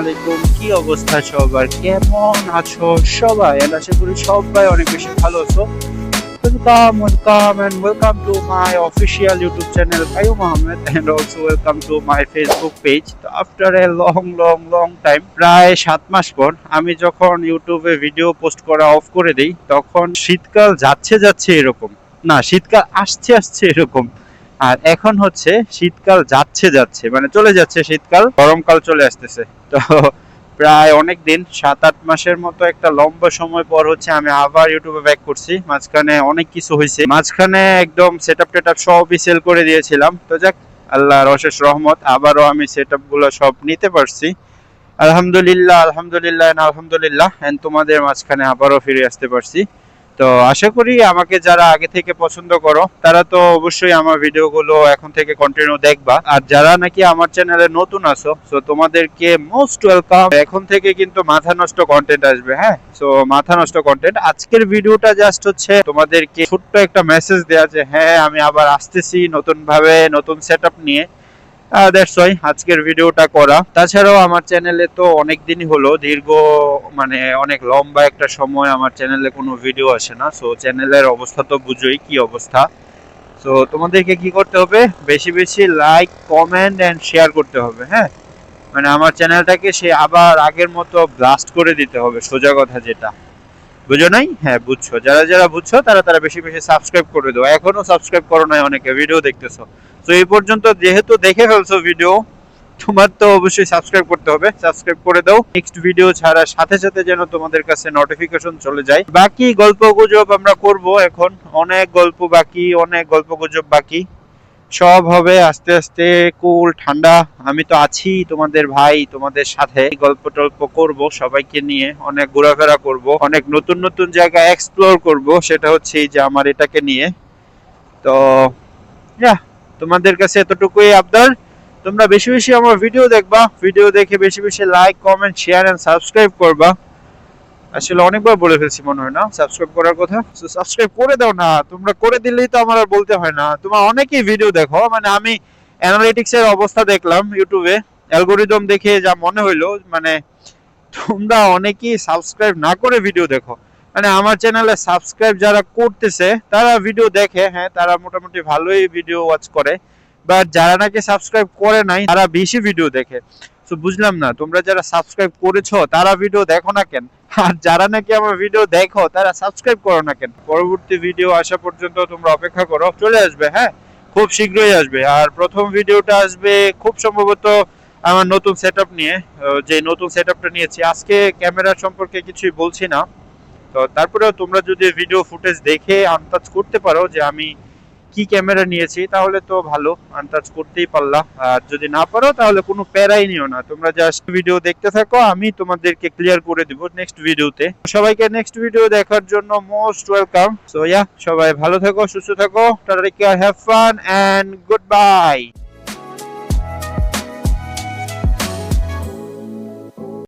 আলাইকুম। কি অবস্থা সবার? কেমন আছো? সবাই এন্ড সবাই অনেক বেশি ভালো আছো। চ্যানেল ভাইও Mahmed welcome to my Facebook page তো আফটার প্রায় সাত মাস পর, আমি যখন ইউটিউবে ভিডিও পোস্ট করা অফ করে দিই, তখন শীতকাল যাচ্ছে যাচ্ছে এরকম। না, শীতকাল আসছে আসছে এরকম। আর এখন হচ্ছে শীতকাল যাচ্ছে যাচ্ছে মানে চলে যাচ্ছে শীতকাল, গরমকাল চলে আসতেছে। তো প্রায় অনেক দিন, সাত আট মাসের মতো একটা লম্বা সময় পর হচ্ছে আমি আবার ইউটিউবে ব্যাক করছি। মাঝখানে অনেক কিছু হয়েছে। মাঝখানে একদম সেট আপ টেট সবই সেল করে দিয়েছিলাম। তো যাক, আল্লাহর অশেষ রহমত, আবারও আমি সেট আপগুলো সব নিতে পারছি। আলহামদুলিল্লাহ আলহামদুলিল্লাহ আলহামদুলিল্লাহ এন্ড তোমাদের মাঝখানে আবারও ফিরে আসতে পারছি। তো আশা করি আমাকে যারা আগে থেকে পছন্দ করো, তারা তো অবশ্যই আমার ভিডিওগুলো এখন থেকে কন্টিনিউ দেখবা। আর যারা নাকি আমার চ্যানেলে নতুন আছো সো তোমাদেরকে মোস্ট ওয়েলকাম এখন থেকে কিন্তু মাথা নষ্ট কন্টেন্ট আসবে হ্যাঁ? সো মাথা নষ্ট কন্টেন্ট আজকের ভিডিওটা জাস্ট হচ্ছে তোমাদেরকে ছোট্ট একটা মেসেজ দেওয়া যে হ্যাঁ আমি আবার আসতেছি নতুন ভাবে নতুন সেটআপ নিয়ে। আজকের ভিডিওটা করা। তাছাড়াও আমার চ্যানেলে তো অনেক দিনই হলো, দীর্ঘ মানে অনেক লম্বা একটা সময় আমার চ্যানেলে কোনো ভিডিও আসে না। সো চ্যানেলের অবস্থা তো বুঝোই কি অবস্থা। সো তোমাদেরকে কি করতে হবে? বেশি বেশি লাইক কমেন্ট অ্যান্ড শেয়ার করতে হবে হ্যাঁ? মানে আমার চ্যানেলটাকে সে আবার আগের মতো ব্লাস্ট করে দিতে হবে, সোজা কথা যেটা। বুঝো নাই? হ্যাঁ বুঝছ। যারা যারা বুঝছ, তারা তারা বেশি বেশি সাবস্ক্রাইব করে দাও। এখনও সাবস্ক্রাইব করো নাই অনেকে ভিডিও দেখতেছো। তো এই পর্যন্ত যেহেতু দেখে ফেলছো ভিডিও তোমার তো অবশ্যই সাবস্ক্রাইব করতে হবে। সাবস্ক্রাইব করে দাও। নেক্সট ভিডিও ছাড়ার সাথে সাথে যেন তোমাদের কাছে নোটিফিকেশন চলে যায়। বাকি গল্প গুজব আমরা করব এখন। অনেক গল্প বাকি, অনেক গল্প গুজব বাকি। সব হবে, আস্তে আস্তে কুল, ঠান্ডা। আমি তো আছি তোমাদের ভাই, তোমাদের সাথে। গল্প টল্প করব, সবাইকে নিয়ে অনেক ঘোরাফেরা করব, অনেক নতুন নতুন জায়গা এক্সপ্লোর করব। সেটা হচ্ছে যে আমার এটাকে নিয়ে। তো, যা, তোমাদের কাছে এতটুকুই আবদার। তোমরা বেশি বেশি আমার ভিডিও দেখবা। ভিডিও দেখে বেশি বেশি like comment share and subscribe করবা। আসলে অনেকবার বলে ফেলছি মনে হয় না? সাবস্ক্রাইব করার কথা? সাবস্ক্রাইব করে দাও না। তোমরা করে দিলেই তো আমার আর বলতে হয় না। তোমার অনেকেই ভিডিও দেখো। মানে আমি অ্যানালিটিক্স এর অবস্থা দেখলাম ইউটিউবে অ্যালগোরিদম দেখে যা মনে হইল মানে তোমরা অনেকেই সাবস্ক্রাইব না করে ভিডিও দেখো। মানে আমার চ্যানেলে সাবস্ক্রাইব যারা করতেছে, তারা ভিডিও দেখে। হ্যাঁ তারা মোটামুটি ভালোই ভিডিও ওয়াচ করে। বাট যারা নাকি সাবস্ক্রাইব করে নাই, তারা বেশি ভিডিও দেখে। তো বুঝলাম না, তোমরা যারা সাবস্ক্রাইব করেছ তারা ভিডিও দেখো না কেন? আর যারা নাকি আমার ভিডিও দেখো, তারা সাবস্ক্রাইব করো না কেন? পরবর্তী ভিডিও আসা পর্যন্ত তোমরা অপেক্ষা করো, চলে আসবে হ্যাঁ? খুব শীঘ্রই আসবে। আর প্রথম ভিডিওটা আসবে খুব সম্ভবত আমার নতুন সেটআপ নিয়ে যে নতুন সেটআপটা নিয়েছি। আজকে ক্যামেরা সম্পর্কে কিছুই বলছি না। তো তারপরেও তোমরা যদি ভিডিও ফুটেজ দেখে আন্দাজ করতে পারো যে আমি কি ক্যামেরা নিয়েছি, তাহলে তো ভালো, আন্দাজ করতেই পারলা আর যদি না পারো, তাহলে কোনো প্যারাই নিও না। তোমরা জাস্ট ভিডিও দেখতে থাকো, আমি তোমাদেরকে ক্লিয়ার করে দিব নেক্সট ভিডিওতে সবাইকে নেক্সট ভিডিও দেখার জন্য মোস্ট ওয়েলকাম সো ইয়া সবাই ভালো থাকো, সুস্থ থাকো, tata care have fun and goodbye